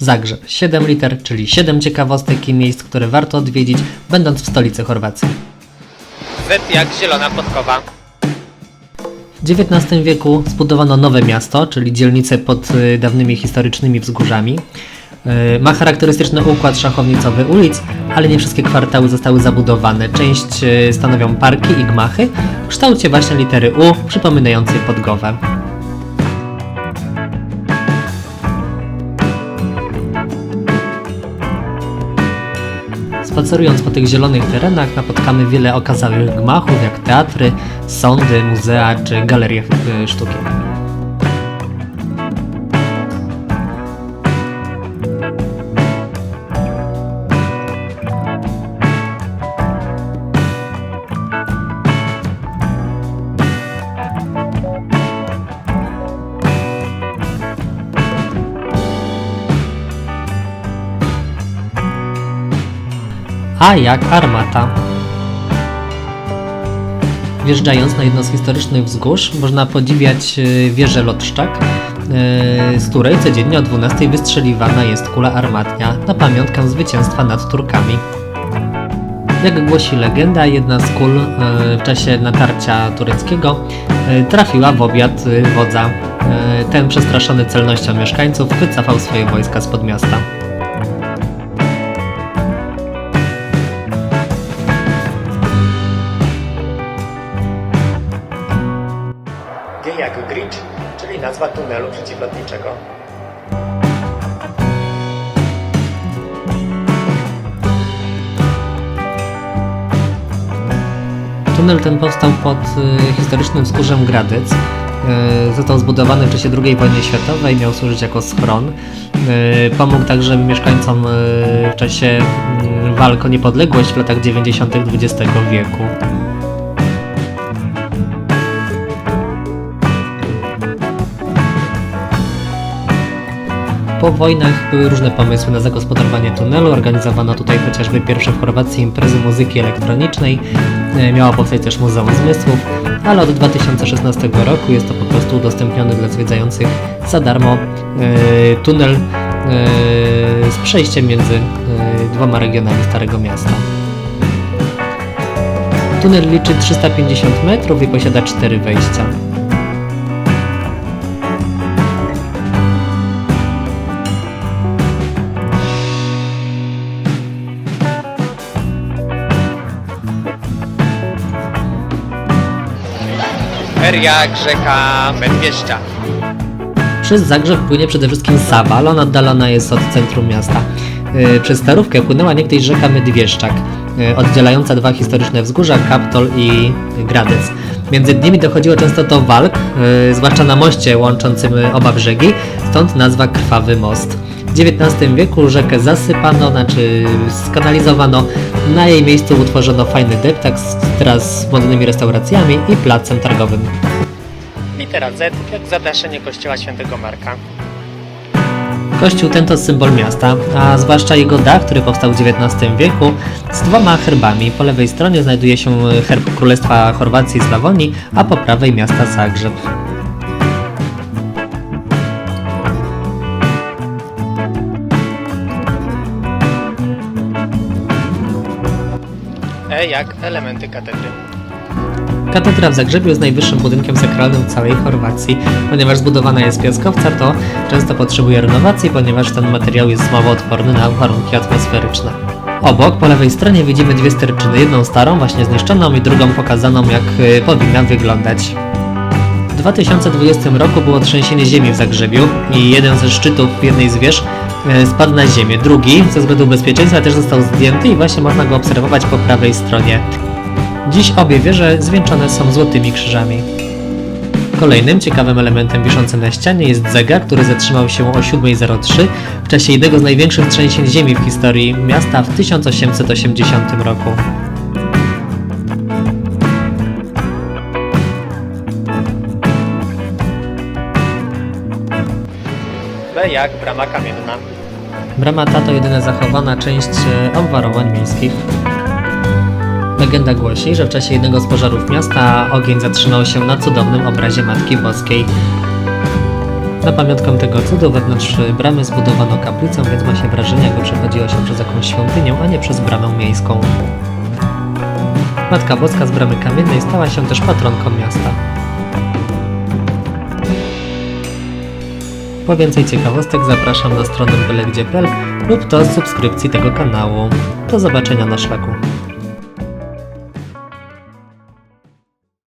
Zagrzeb 7 liter, czyli 7 ciekawostek i miejsc, które warto odwiedzić, będąc w stolicy Chorwacji. Z jak zielona podkowa. W XIX wieku zbudowano nowe miasto, czyli dzielnicę pod y, dawnymi historycznymi wzgórzami. Y, Ma charakterystyczny układ szachownicowy ulic, ale nie wszystkie kwartały zostały zabudowane. Część y, stanowią parki i gmachy w kształcie właśnie litery U, przypominającej podgowę. Spacerując po tych zielonych terenach napotkamy wiele okazałych gmachów, jak teatry, sądy, muzea czy galerie y, sztuki. A jak armata. Wjeżdżając na jedno z historycznych wzgórz, można podziwiać e, wieżę Lotszczak, e, z której codziennie o 12 wystrzeliwana jest kula armatnia na pamiątkę zwycięstwa nad Turkami. Jak głosi legenda, jedna z kul e, w czasie natarcia tureckiego trafiła w obiad wodza. Ten przestraszony celnością mieszkańców wycofał swoje wojska spod miasta. G jak Gricz, czyli nazwa tunelu przeciwlotniczego. Tunel ten powstał pod y, historycznym wzgórzem Gradec. Y, Został zbudowany w czasie II wojny światowej, miał służyć jako schron. Y, Pomógł także mieszkańcom w czasie walk o niepodległość w latach 90. XX wieku. Po wojnach były różne pomysły na zagospodarowanie tunelu. Organizowano tutaj chociażby pierwsze w Chorwacji imprezy muzyki elektronicznej. E, Miało powstać też Muzeum Zmysłów, ale od 2016 roku jest to po prostu udostępniony dla zwiedzających za darmo e, tunel e, z przejściem między dwoma regionami Starego Miasta. Tunel liczy 350 metrów i posiada cztery wejścia. Jak rzeka Medwieścia. Przez Zagrzeb płynie przede wszystkim Sawa, ale ona oddalona jest od centrum miasta. Yy, Przez Starówkę płynęła niegdyś rzeka Mydwieszczak, yy, oddzielająca dwa historyczne wzgórza, Kaptol i Gradec. Między nimi dochodziło często do walk, yy, zwłaszcza na moście łączącym y, oba brzegi, stąd nazwa Krwawy Most. W XIX wieku rzekę zasypano, znaczy skanalizowano. Na jej miejscu utworzono fajny deptak z, teraz z modnymi restauracjami i placem targowym. Litera Z jak zadaszenie kościoła świętego Marka. Kościół ten to symbol miasta, a zwłaszcza jego dach, który powstał w XIX wieku, z dwoma herbami. Po lewej stronie znajduje się herb Królestwa Chorwacji i Slawonii, a po prawej miasta Zagrzeb. Jak elementy katedry. Katedra w Zagrzebiu jest najwyższym budynkiem sakralnym całej Chorwacji. Ponieważ zbudowana jest piaskowca, to często potrzebuje renowacji, ponieważ ten materiał jest słowoodporny na warunki atmosferyczne. Obok, po lewej stronie widzimy dwie sterczyny, jedną starą, właśnie zniszczoną i drugą pokazaną jak y, powinna wyglądać. W 2020 roku było trzęsienie ziemi w Zagrzebiu i jeden ze szczytów jednej z wież spadł na ziemię. Drugi, ze względu bezpieczeństwa, też został zdjęty i właśnie można go obserwować po prawej stronie. Dziś obie wieże zwieńczone są złotymi krzyżami. Kolejnym ciekawym elementem wiszącym na ścianie jest zegar, który zatrzymał się o 7.03 w czasie jednego z największych trzęsień ziemi w historii miasta w 1880 roku. nazwę jak Brama Kamienna. Brama ta to jedyna zachowana część e, obwarowań miejskich. Legenda głosi, że w czasie jednego z pożarów miasta ogień zatrzymał się na cudownym obrazie Matki Boskiej. Na pamiątkę tego cudu wewnątrz bramy zbudowano kaplicę, więc ma się wrażenie, jakby przechodziło się przez jakąś świątynię, a nie przez bramę miejską. Matka Boska z Bramy Kamiennej stała się też patronką miasta. Po więcej ciekawostek zapraszam na stronę bylegdzie.pl lub do subskrypcji tego kanału. Do zobaczenia na szlaku.